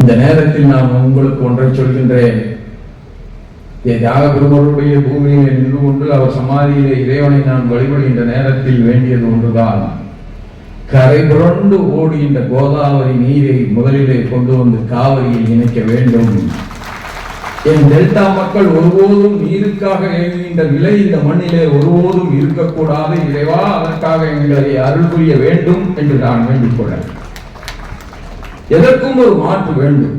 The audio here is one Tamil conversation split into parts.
இந்த நேரத்தில் நான் உங்களுக்கு ஒன்றை சொல்கின்றேன். என் தியாக பெருமருடைய பூமியில் நின்று கொண்டு அவர் சமாதியிலே இறைவனை நான் வழிபடுகின்ற நேரத்தில் வேண்டியது ஒன்றுதான். கரை புரண்டு ஓடுகின்ற கோதாவரி நீரை முதலிலே கொண்டு வந்து காவிரியில் இணைக்க வேண்டும். என் டெல்டா மக்கள் ஒருபோதும் நீருக்காக எழுகின்ற நிலை இந்த மண்ணிலே ஒருபோதும் இருக்கக்கூடாது. இறைவா அதற்காக எங்களை அருள் புரிய வேண்டும் என்று நான் வேண்டிக் கொள்கிறேன். எதற்கும் ஒரு மாற்று வேண்டும்.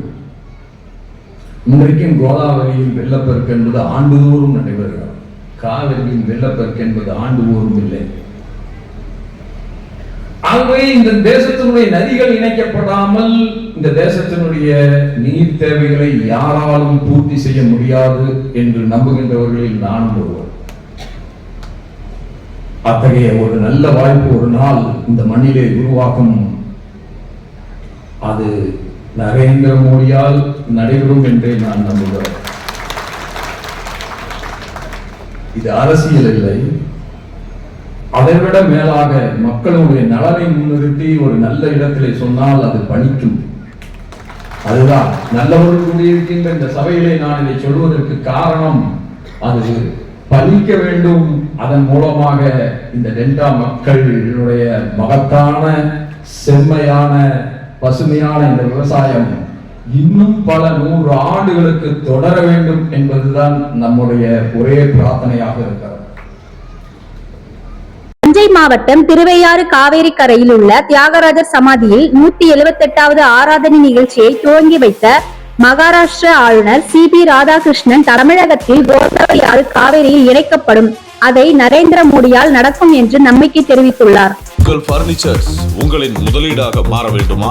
இன்றைக்கும் கோதாவரியில் வெள்ளப்பெருக்கு என்பது ஆண்டுதோறும் நடைபெறுகிறது. காவிரியில் வெள்ளப்பெருக்கு என்பது ஆண்டுதோறும் இல்லை. ஆகவே இந்த தேசத்தினுடைய நதிகள் இணைக்கப்படாமல் இந்த தேசத்தினுடைய நீர் தேவைகளை யாராலும் பூர்த்தி செய்ய முடியாது என்று நம்புகின்றவர்களில் நானும் ஒருவர். அத்தகைய ஒரு நல்ல வாய்ப்பு ஒரு நாள் இந்த மண்ணிலே உருவாகும் அது நரேந்திர மோடியால் நடைபெறும் என்றே நான் நம்புகிறேன். இது அரசியல் இல்லை. அதைவிட மேலாக மக்களுடைய நலனை முன்னிறுத்தி ஒரு நல்ல இடத்திலே சொன்னால் அது பணிக்கும் அதுதான் நல்லவர்கள் கூடியிருக்கின்ற இந்த சபையிலே நான் இதை சொல்வதற்கு காரணம் அது பணிக்க வேண்டும். அதன் மூலமாக இந்த டெல்டா மக்களுடைய மகத்தான செம்மையான பசுமையான இந்த விவசாயம் இன்னும் பல நூறு ஆண்டுகளுக்கு தொடர வேண்டும் என்பதுதான் நம்முடைய ஒரே பிரார்த்தனையாக இருக்கிறது. தஞ்சை மாவட்டம் திருவையாறு காவேரி கரையில் உள்ள தியாகராஜர் சமாதியில் நூத்தி எழுபத்தி எட்டாவது ஆராதனை நிகழ்ச்சியை துவங்கி வைத்த மகாராஷ்டிர ஆளுநர் சி பி ராதாகிருஷ்ணன் தமிழகத்தில் கோதாவரி காவேரியில் இணைக்கப்படும் அதை நரேந்திர மோடியால் நடக்கும் என்று நம்பிக்கை தெரிவித்துள்ளார். உங்கள் பர்னிச்சர்ஸ் உங்களின் முதலீடாக மாற வேண்டுமா?